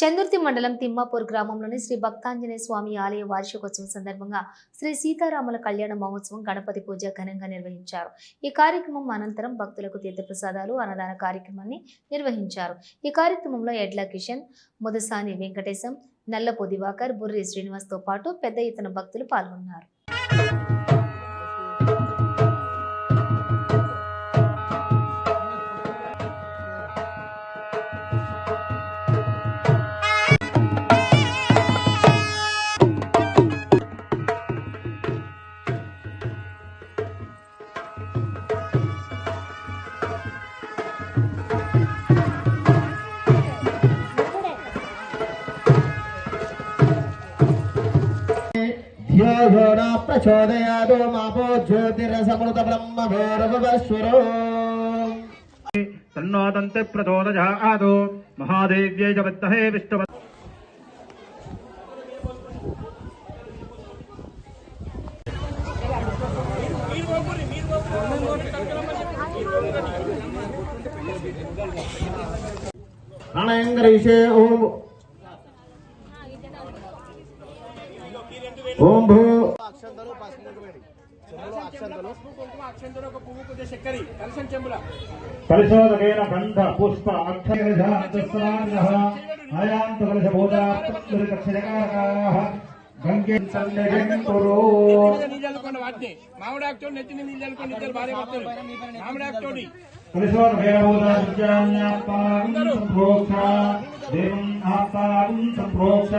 చందుర్తి మండలం తిమ్మాపూర్ గ్రామంలోని శ్రీ భక్తాంజనేయ స్వామి ఆలయ వార్షికోత్సవం సందర్భంగా శ్రీ సీతారాముల కళ్యాణ మహోత్సవం గణపతి పూజ ఘనంగా నిర్వహించారు. ఈ కార్యక్రమం అనంతరం భక్తులకు తీర్థప్రసాదాలు అన్నదాన కార్యక్రమాన్ని నిర్వహించారు. ఈ కార్యక్రమంలో ఎడ్ల కిషన్ ముదసాని వెంకటేశం నల్లపు దివాకర్ బుర్రి శ్రీనివాస్తో పాటు పెద్ద ఎత్తున భక్తులు పాల్గొన్నారు. न प्रचोदयादो मापो ज्योतिरसमृत ब्रह्म भैरवश्वरो तन्नो दन्ते प्रचोदयादो महादेव्यै च विद्महे विष्णु रणेन्द्र ओम ఓం భూ. పరిశోధకేన గంధ పుష్ప గంగే సన్నిధింతురో నీళ్ళు చల్లుకోండి ఇద్దరు భార్య భర్తలు బోధాత్యాన్యాత్మానం సంప్రోక్ష దేవం సంప్రోక్ష